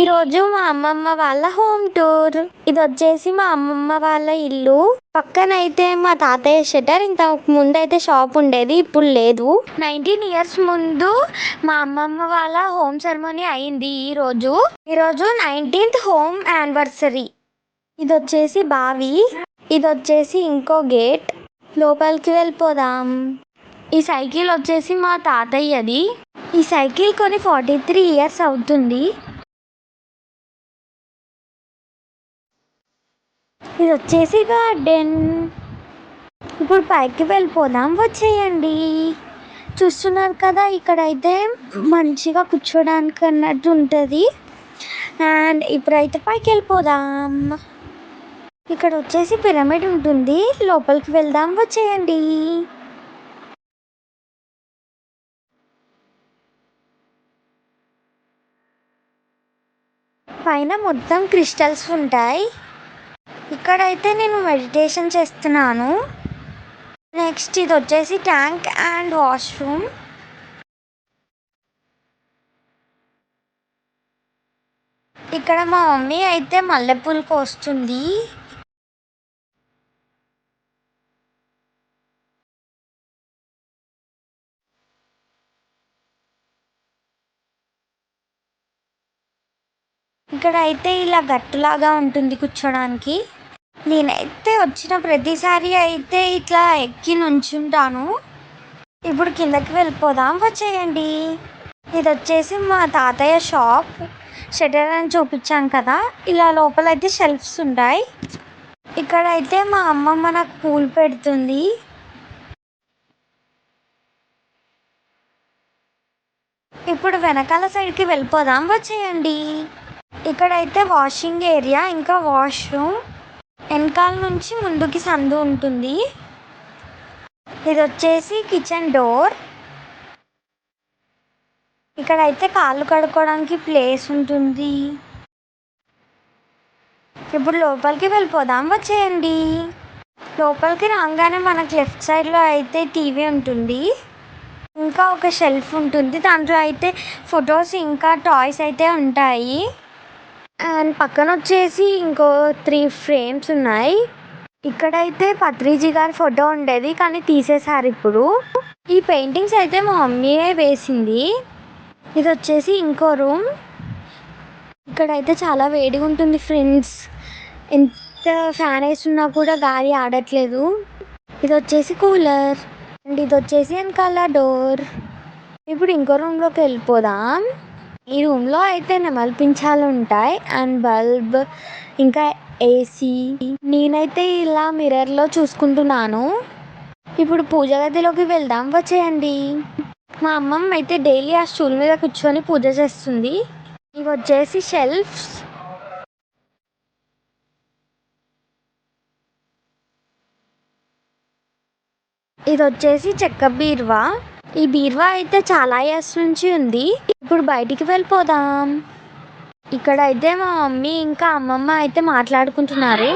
ఈరోజు మా అమ్మమ్మ వాళ్ళ హోమ్ టూర్ ఇది వచ్చేసి మా అమ్మమ్మ వాళ్ళ ఇల్లు. పక్కన అయితే మా తాతయ్య షటర్ ఇంత ముందు అయితే షాప్ ఉండేది ఇప్పుడు లేదు. నైన్టీన్ ఇయర్స్ ముందు మా అమ్మమ్మ వాళ్ళ హోమ్ సెరమనీ అయింది ఈ రోజు ఈరోజు నైన్టీన్త్ హోమ్ యానివర్సరీ ఇది వచ్చేసి బావి. ఇది వచ్చేసి ఇంకో గేట్ లోపలికి వెళ్ళిపోదాం. ఈ సైకిల్ వచ్చేసి మా తాతయ్యది. ఈ సైకిల్ కొని ఫార్టీ త్రీ ఇయర్స్ అవుతుంది. ఇది వచ్చేసి గార్డెన్ ఇప్పుడు పైకి వెళ్ళిపోదాం. వచ్చేయండి. చూస్తున్నారు కదా ఇక్కడైతే మంచిగా కూర్చోడానికి అన్నట్టు ఉంటుంది. అండ్ ఇప్పుడైతే పైకి వెళ్ళిపోదాం. ఇక్కడ వచ్చేసి పిరమిడ్ ఉంటుంది. లోపలికి వెళ్దాం. వచ్చేయండి. పైన మొత్తం క్రిస్టల్స్ ఉంటాయి. ఇక్కడైతే నేను మెడిటేషన్ చేస్తున్నాను. నెక్స్ట్ ఇది వచ్చేసి ట్యాంక్ అండ్ వాష్రూమ్. ఇక్కడ మా మమ్మీ అయితే మల్లెపూలు కోస్తుంది. ఇక్కడ అయితే ఇలా గట్టులాగా ఉంటుంది కూర్చోడానికి. నేనైతే వచ్చిన ప్రతిసారి అయితే ఇట్లా ఎక్కి నుంచుంటాను. ఇప్పుడు కిందకి వెళ్ళిపోదాం వచ్చేయండి. ఇది వచ్చేసి మా తాతయ్య షాప్. షటర్ అని చూపించాం కదా ఇలా లోపల అయితే షెల్ఫ్స్ ఉంటాయి. ఇక్కడ అయితే మా అమ్మమ్మ నాకు పూలు పెడుతుంది. ఇప్పుడు వెనకాల సైడ్కి వెళ్ళిపోదాం వచ్చేయండి. ఇక్కడైతే వాషింగ్ ఏరియా ఇంకా వాష్రూమ్ వెనకాల నుంచి ముందుకి సందు ఉంటుంది. ఇది వచ్చేసి కిచెన్ డోర్ ఇక్కడైతే కాళ్ళు కడుక్కోవడానికి ప్లేస్ ఉంటుంది. ఇప్పుడు లోపలికి వెళ్ళిపోదాం వచ్చేయండి. లోపలికి రాగానే మనకు లెఫ్ట్ సైడ్లో అయితే టీవీ ఉంటుంది. ఇంకా ఒక షెల్ఫ్ ఉంటుంది. దాంట్లో అయితే ఫొటోస్ ఇంకా టాయ్స్ అయితే ఉంటాయి. అండ్ పక్కన వచ్చేసి ఇంకో త్రీ ఫ్రేమ్స్ ఉన్నాయి. ఇక్కడైతే పత్రిజీ గారి ఫోటో ఉండేది కానీ తీసేశారు ఇప్పుడు. ఈ పెయింటింగ్స్ అయితే మా మమ్మీయే వేసింది. ఇది వచ్చేసి ఇంకో రూమ్. ఇక్కడైతే చాలా వేడిగా ఉంటుంది ఫ్రెండ్స్. ఎంత ఫ్యాన్ వేస్తున్నా కూడా గాలి ఆడట్లేదు. ఇది వచ్చేసి కూలర్. అండ్ ఇది వచ్చేసి వెనకాల డోర్. ఇప్పుడు ఇంకో రూమ్లోకి వెళ్ళిపోదాం. ఈ రూమ్లో అయితే నెమలిపించాలు ఉంటాయి అండ్ బల్బ్ ఇంకా ఏసీ నేనైతే ఇలా మిర్రర్లో చూసుకుంటున్నాను. ఇప్పుడు పూజ గదిలోకి వెళ్దాం. వచ్చేయండి. మా అమ్మమ్మ అయితే డైలీ ఆ స్టూల్ మీద కూర్చొని పూజ చేస్తుంది. ఇవి వచ్చేసి షెల్ఫ్స్. ఇది వచ్చేసి చెక్క బీరువా. ఈ బీరువా అయితే చాలా ఇయర్స్ నుంచి ఉంది. ఇప్పుడు బయటికి వెళ్ళిపోదాం. ఇక్కడ అయితే మా మమ్మీ ఇంకా అమ్మమ్మ అయితే మాట్లాడుకుంటున్నారు.